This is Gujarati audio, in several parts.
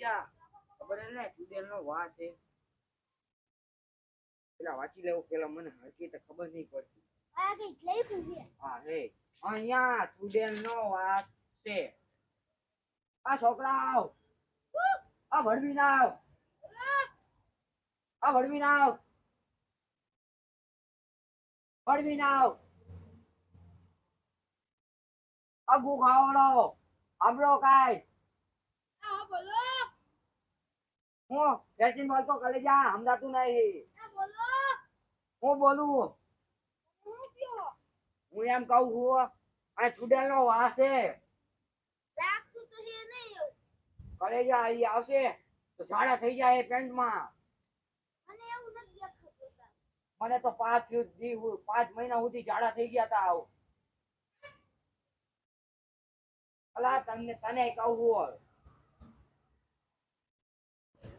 જા. ખબર ને ચુડેલ નો વાસ છે પેલા વાંચી લેવું પેલા મને હરકી તો ખબર નહીં પડતી. આ કઈ હા. હે અહીંયા ચુડેલ નો વાસ છે. આ છોકરાઓ આ ભડવી ના આવ. આ ભડવી ના આવ. ભડવી ના આવ. આ ભૂખ આવડો આબળો કાય આ બોલો. હું સમજાતું નહીં. હું બોલું? હું એમ કહું છું આ ચુડેલ નો વાસ કલેજા અહીં આવશે. તો ઝાડા થઈ જાય પેન્ટમાં મને તો પાંચ પાંચ મહિના સુધી ઝાડા થઈ ગયા તા આવું. અલા તમને તને કહું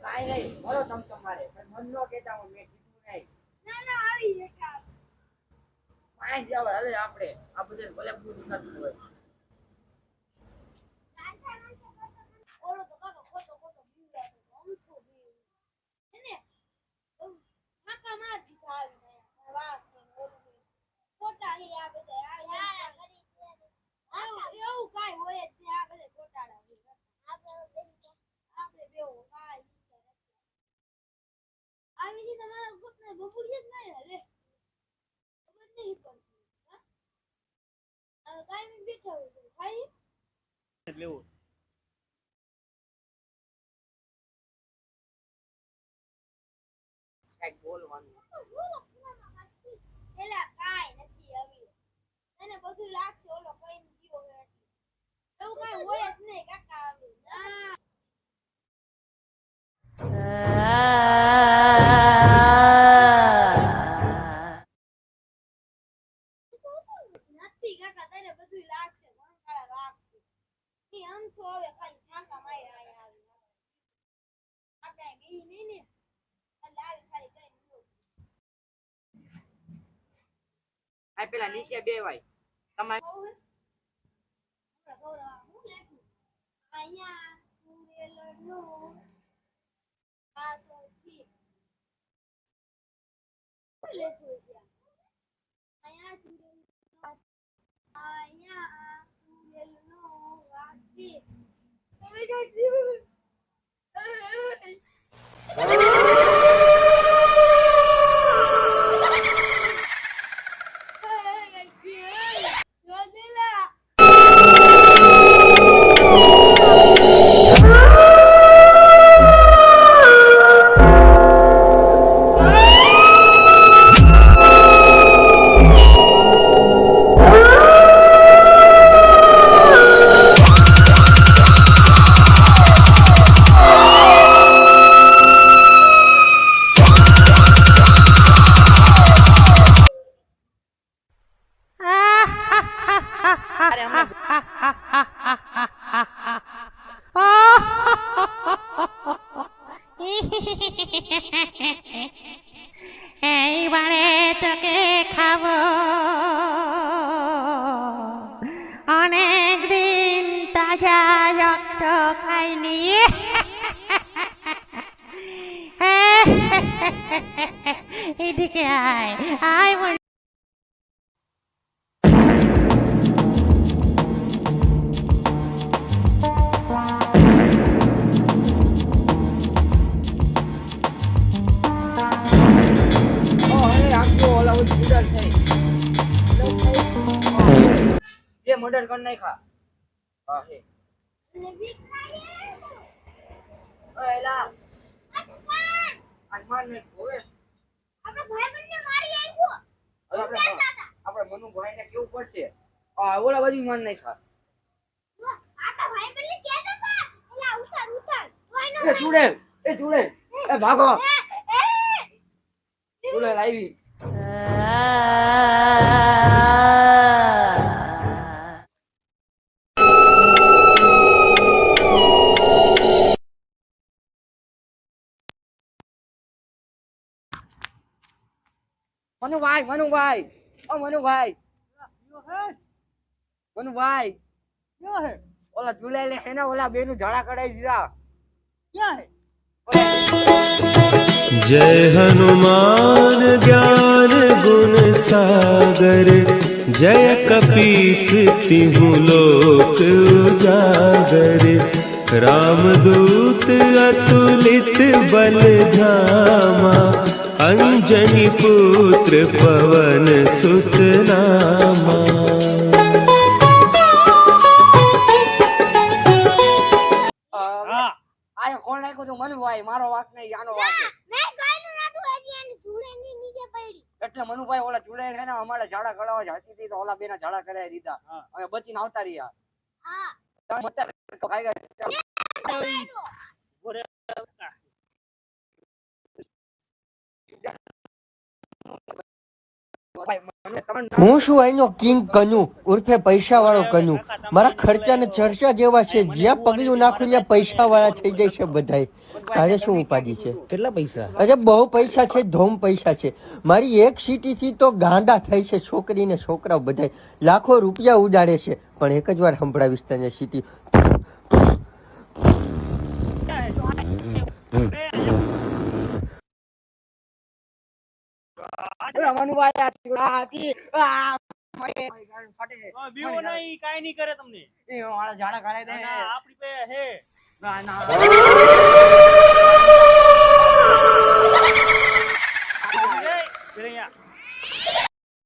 કાંઈ નહીં બોલો તમ તમારે મન નો કેતા હું મેં કીધું નહીં. ના ના આવી પાંચ જવા હાલે આપણે આ બધે ભલે બધું થતું હોય ઓલો તો કાકો ખોટો ખોટો બીવડાતો હતો, અમથો બીવ. એને અમ ફાંકા માં જ આવી ગયા. વાસ ને ઓલું ને. ખોટા હે આ બધા. આ એવું- એવું કાંઈ હોય જ નહીં. આ બધા ખોટાડા હોય. આપણે બેવ કાંઈ વિચાર નથી. આવી રીતે મારા ગોપને બબુડીએ જ નહીં હલે. ખબર નહીં પડતી. હા? બી બેઠા હોય કાંઈક બોલવાનું. આ પેલા નીચે બેવાય. તમારે અહીંયા સુરેલનું પાસોથી શું લેખું છે. અહીંયા Thank you. এইবারে তোকে খাব। অনেক দিন তাজা রক্ত খাইনি। এদিকে আয় আয় મર્ડર કર નાખા હા હે. એલા આજ માર ને હોવે આપણા ભાઈબંધને મારી આવ્યો હવે આપણે આપણે મનુભાઈ ને કેવું પડશે? આ ઓલા બાજુ માન નાખ્યા. આપણા ભાઈબંધને કહેતો હતા એલા ઉતાર ઉતાર એ ચુડેલ એ એ. ભાગો એ એ મનુભાઈ મનુભાઈ, ઓ મનુભાઈ. મનુભાઈ. ક્યાં હે ઓલા ચૂલાઈ લે હે ને, ઓલા બેનું ઝાડા કઢાઈ દીધા. ક્યાં હે જય હનુમાન જ્ઞાન ગુણ સાગર, જય કપીસ તિહું લોક ઉજાગર. રામદૂત અતુલિત બલધામા અંજની પુત્ર પવન સુતનામા. નાખ્યું તું મનુ મારો વાક નહીં આનો વાક એટલે મનુભાઈ ઓલા ચૂડે છે ને અમારે ઝાડા કળાવા જાતી હતી તો ઓલા બે ઝાડા કરાવી દીધા. હવે બચી આવતા રહ્યા. હું શું અહીંનો કિંગ કનુ ઉર્ફે પૈસા વાળો કનુ મારા ખર્ચા ને ચર્ચા જેવા છે. જ્યાં પગલું નાખું ત્યાં પૈસા વાળા થઈ જાય છે બધાય. તારે શું ઉપાધિ છે? કેટલા પૈસા? અરે બહુ પૈસા છે ધોમ પૈસા છે. મારી એક સીટી થી તો ગાંડા થઈ છે છોકરી ને છોકરાઓ બધાય. લાખો રૂપિયા ઉડાડે છે. પણ એક જ વાર સંભળાવીશ તને સીટી. ઓલા મનુભાઈ આ ચૂડા હતી આ, મને છે. બીવો નહીં કાઈ નહીં કરે તમને એ મારા ઝાડા કરાવી દે આપણી પાસે હે ના, ના. અહીંયા.